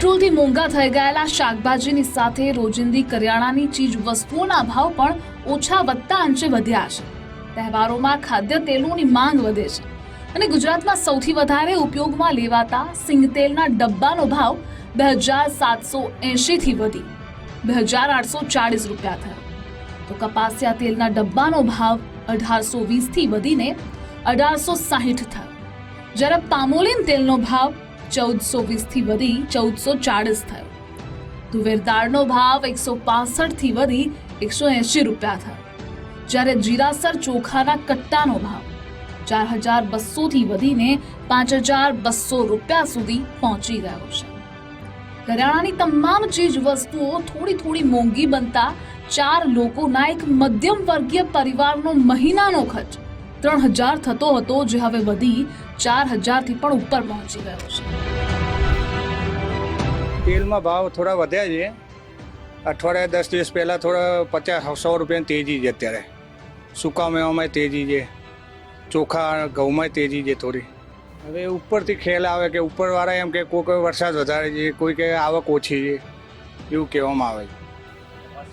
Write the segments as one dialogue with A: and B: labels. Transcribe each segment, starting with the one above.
A: વર્ષોથી મોંઘા થઈ ગયેલા શાકભાજીની સાથે રોજિંદી કરિયાણાની ચીજ વસ્તુઓના ભાવ પણ ઓછા વધતા અંશે વધ્યા છે. તહેવારોમાં ખાદ્ય તેલોની માંગ વધે છે. અને ગુજરાતમાં સૌથી વધારે ઉપયોગમાં લેવાતા સિંગ તેલના ડબ્બાનો ભાવ બે હજાર સાતસો એંશીથી વધી. બે હજાર આઠસો ચાળીસ રૂપિયા થયો. તો કપાસિયા તેલના ડબ્બાનો ભાવ અઢારસો વીસથી વધીને અઢારસો સાહીઠ થયો. જ્યારે પામોલિન તેલનો ભાવ ચૌદસો વીસથી વધી ચૌદસો ચાળીસ થયો. તુવેર દાળનો ભાવ એકસો પાસઠથી વધી એકસો એંશી રૂપિયા થયો. જ્યારે જીરાસર ચોખાના કટ્ટાનો ભાવ ચાર હજાર બસોથી વધીને પાંચ હજાર બસો રૂપિયા સુધી પહોંચી ગયો છે. કરિયાણાની તમામ ચીજ વસ્તુઓ થોડી થોડી મોંઘી બનતા ચાર લોકોના એક મધ્યમ વર્ગીય પરિવારનો મહિનાનો ખર્ચ ત્રણ હજાર થતો હતો, જે હવે વધી ચાર હજારથી પણ ઉપર પહોંચી ગયો છે.
B: તેલમાં ભાવ થોડા વધ્યા છે. અઠવાડિયા દસ દિવસ પહેલાં થોડા પચાસ, સો રૂપિયાની તેજી છે અત્યારે. સૂકા મેવામાં તેજી છે. ચોખા, ઘઉંમાં તેજી છે થોડી. હવે ઉપરથી ખેલ આવે કે ઉપરવાળા એમ કે કોઈ કોઈ વરસાદ વધારે છે, કોઈ કે આવક ઓછી છે, એવું કહેવામાં આવે છે.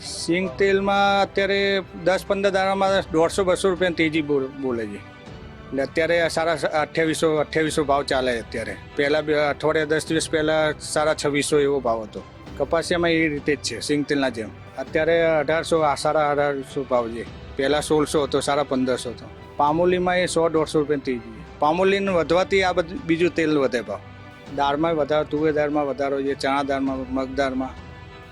B: સિંગ તેલમાં અત્યારે દસ પંદર દાડામાં દોઢસો, બસો રૂપિયાની તેજી બોલે છે. એટલે અત્યારે સારા અઠ્યાવીસો અઠ્યાવીસો ભાવ ચાલે અત્યારે. પહેલાં અઠવાડિયા દસ દિવસ પહેલાં સારા છવ્વીસો એવો ભાવ હતો. કપાસિયામાં એ રીતે જ છે, સિંગ તેલના જેમ. અત્યારે અઢારસો સાડા અઢારસો ભાવ છે. પહેલાં સોળસો હતો, સારા પંદરસો હતો. પામોલીમાં એ સો દોઢસો રૂપિયા થઈ ગયું પામોલીન વધવાથી આ બધું બીજું તેલ વધે ભાવ. દાળમાં વધારો, તુવેર દાળમાં વધારો છે, ચણા દાળમાં, મગ દાળમાં.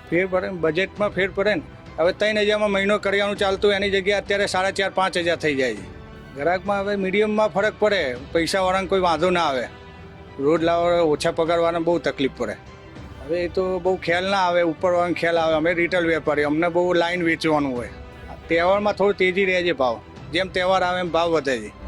B: ફેર પડે ને બજેટમાં ફેર પડે ને. હવે ત્રણ હજારમાં મહિનો કરિયાણું ચાલતું એની જગ્યાએ અત્યારે સાડા ચાર, પાંચ હજાર થઈ જાય છે. ગ્રાહકમાં હવે મીડિયમમાં ફરક પડે. પૈસાવાળાને કોઈ વાંધો ના આવે. રોજ લાવવા ઓછા પગારવાળાને બહુ તકલીફ પડે. હવે એ તો બહુ ખ્યાલ ના આવે, ઉપરવાળાને ખ્યાલ આવે. અમે રિટેલ વેપારી, અમને બહુ લાઈન વેચવાનું હોય. તહેવારમાં થોડું તેજી રહે છે ભાવ. જેમ તહેવાર આવે એમ ભાવ વધે છે.